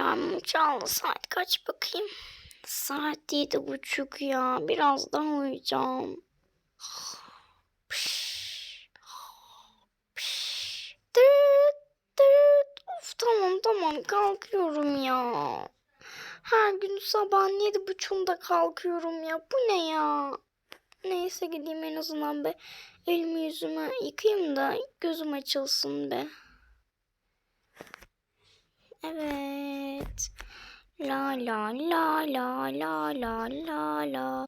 Alarmım çaldı. Saat kaç bakayım? Saat yedi buçuk ya. Biraz daha uyuyacağım. Dıt, dıt. Of tamam tamam kalkıyorum ya. Her gün sabah yedi buçuğunda kalkıyorum ya. Bu ne ya? Neyse gideyim en azından be. Elimi yüzümü yıkayayım da gözüm açılsın be. Evet. La la la la la la la la.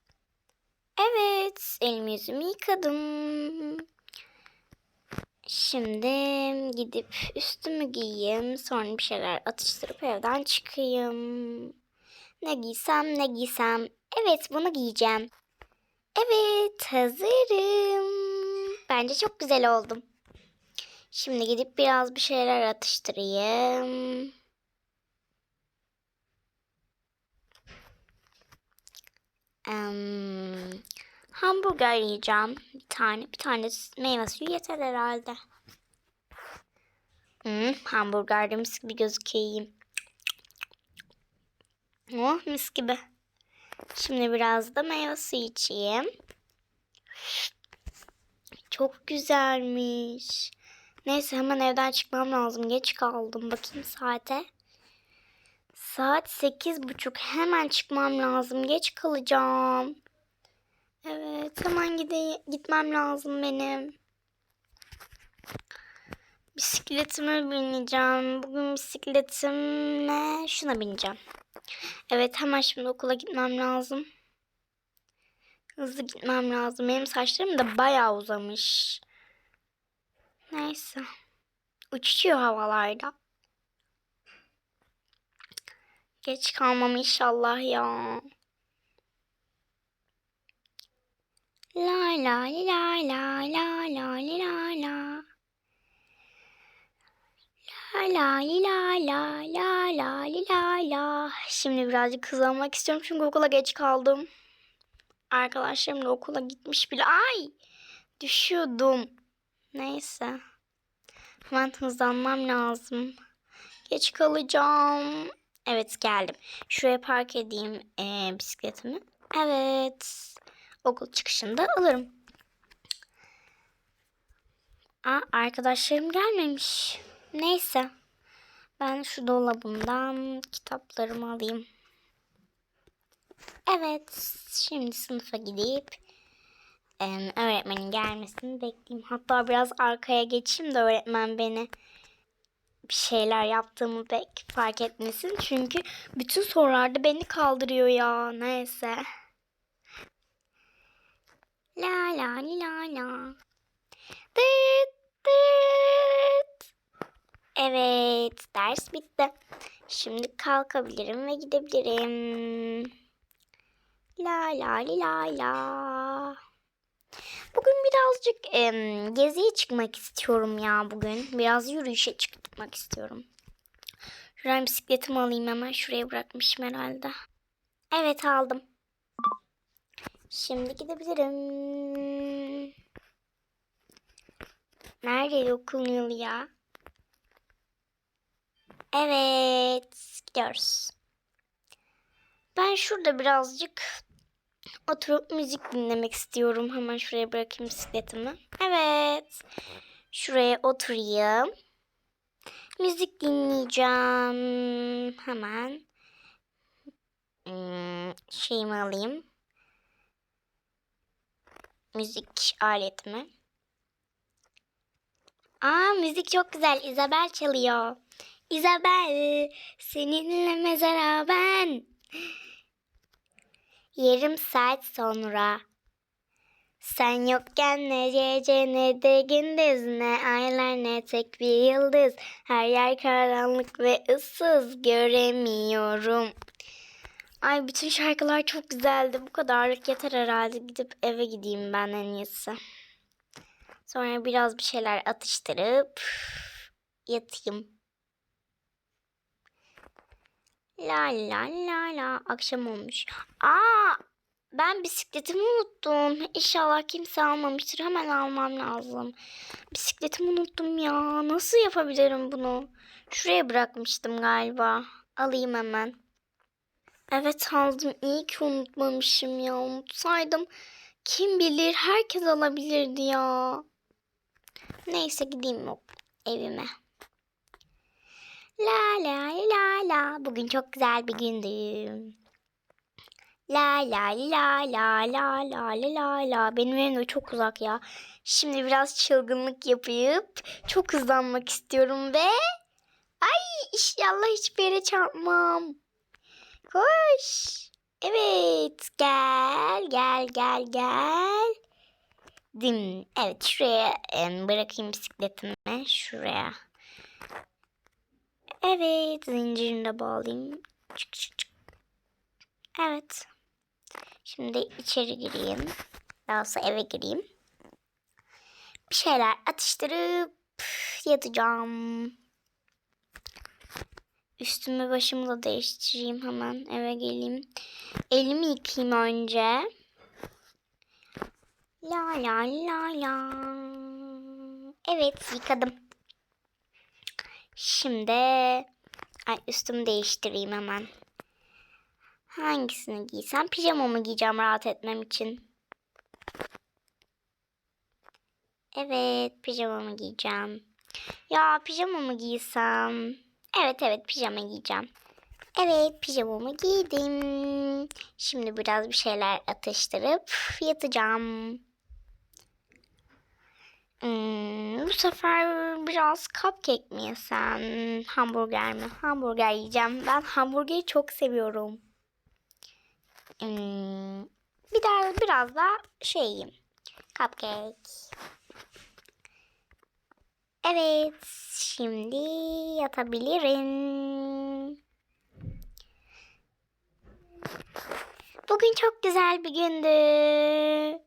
Evet, elimi yüzümü yıkadım. Şimdi gidip üstümü giyeyim. Sonra bir şeyler atıştırıp evden çıkayım. Ne giysem ne giysem. Evet bunu giyeceğim. Evet hazırım. Bence çok güzel oldum. Şimdi gidip biraz bir şeyler atıştırayım. Em, hamburger yiyeceğim. Bir tane. Bir tane meyve suyu yeter herhalde. Hmm, hamburger de mis gibi gözüküyor yiyeyim. Oh mis gibi. Şimdi biraz da meyve suyu içeyim. Çok güzelmiş. Neyse hemen evden çıkmam lazım. Geç kaldım. Bakayım saate. Saat sekiz buçuk. Hemen çıkmam lazım. Geç kalacağım. Evet hemen gide gitmem lazım benim. Bisikletime bineceğim. Bugün bisikletimle şuna bineceğim. Evet hemen şimdi okula gitmem lazım. Hızlı gitmem lazım. Benim saçlarım da bayağı uzamış. Neyse. Uçuyor havalarda. Geç kalmam inşallah ya. La la la la la la la la. La la la la la la la la. Şimdi birazcık hızlanmak istiyorum çünkü okula geç kaldım. Arkadaşlarım da okula gitmiş bile. Ay! Düşüyordum. Neyse. Hemen hızlanmam lazım. Geç kalacağım. Evet geldim. Şuraya park edeyim eee, bisikletimi. Evet. Okul çıkışında alırım. Aa, arkadaşlarım gelmemiş. Neyse. Ben şu dolabımdan kitaplarımı alayım. Evet. Şimdi sınıfa gidip em, öğretmenin gelmesini bekleyeyim. Hatta biraz arkaya geçeyim de öğretmen beni bir şeyler yaptığımı pek fark etmesin. Çünkü bütün sorularda beni kaldırıyor ya. Neyse. La la la la. Dıt dıt. Evet, ders bitti. Şimdi kalkabilirim ve gidebilirim. La la la la. Bugün birazcık em, geziye çıkmak istiyorum ya bugün. Biraz yürüyüşe çıkmak istiyorum. Şuradan bisikletimi alayım hemen. Şuraya bırakmışım herhalde. Evet aldım. Şimdi gidebilirim. Nerede okulun yolu ya? Evet. Gidiyoruz. Ben şurada birazcık oturup müzik dinlemek istiyorum. Hemen şuraya bırakayım bisikletimi. Evet. Şuraya oturayım. Müzik dinleyeceğim. Hemen. Hmm, şeyimi alayım. Müzik aletimi. Aa müzik çok güzel. Isabel çalıyor. Isabel seninle mezara ben. Yarım saat sonra. Sen yokken ne gece ne de gündüz ne aylar ne tek bir yıldız. Her yer karanlık ve ıssız göremiyorum. Ay bütün şarkılar çok güzeldi. Bu kadarlık yeter herhalde. Gidip eve gideyim ben en iyisi. Sonra biraz bir şeyler atıştırıp yatayım. La la la la akşam olmuş. Aa ben bisikletimi unuttum. İnşallah kimse almamıştır. Hemen almam lazım. Bisikletimi unuttum ya. Nasıl yapabilirim bunu? Şuraya bırakmıştım galiba. Alayım hemen. Evet aldım. İyi ki unutmamışım ya. Unutsaydım kim bilir herkes alabilirdi ya. Neyse gideyim evime. La la la la. Bugün çok güzel bir gündü. La la la la la la la la. Benim evim de çok uzak ya. Şimdi biraz çılgınlık yapıp çok hızlanmak istiyorum ve ay inşallah hiçbir yere çarpmam. Koş. Evet gel gel gel gel. Dim. Evet şuraya bırakayım bisikletimi şuraya. Evet zincirini de bağlayayım. Çık çık çık. Evet. Şimdi içeri gireyim. Daha sonra eve gireyim. Bir şeyler atıştırıp yatacağım. Üstümü başımı da değiştireyim hemen eve geleyim. Elimi yıkayayım önce. La la la la. Evet yıkadım. Şimdi ay, üstümü değiştireyim hemen. Hangisini giysem? Pijamamı giyeceğim rahat etmem için. Evet pijamamı giyeceğim. Ya pijamamı giysem. Evet evet pijama giyeceğim. Evet pijamamı giydim. Şimdi biraz bir şeyler atıştırıp yatacağım. Hmm, bu sefer biraz cupcake mi yesem? Hamburger mi? Hamburger yiyeceğim. Ben hamburgeri çok seviyorum. Hmm, bir daha biraz da şey yiyeyim. Cupcake. Evet, şimdi yatabilirim. Bugün çok güzel bir gündü.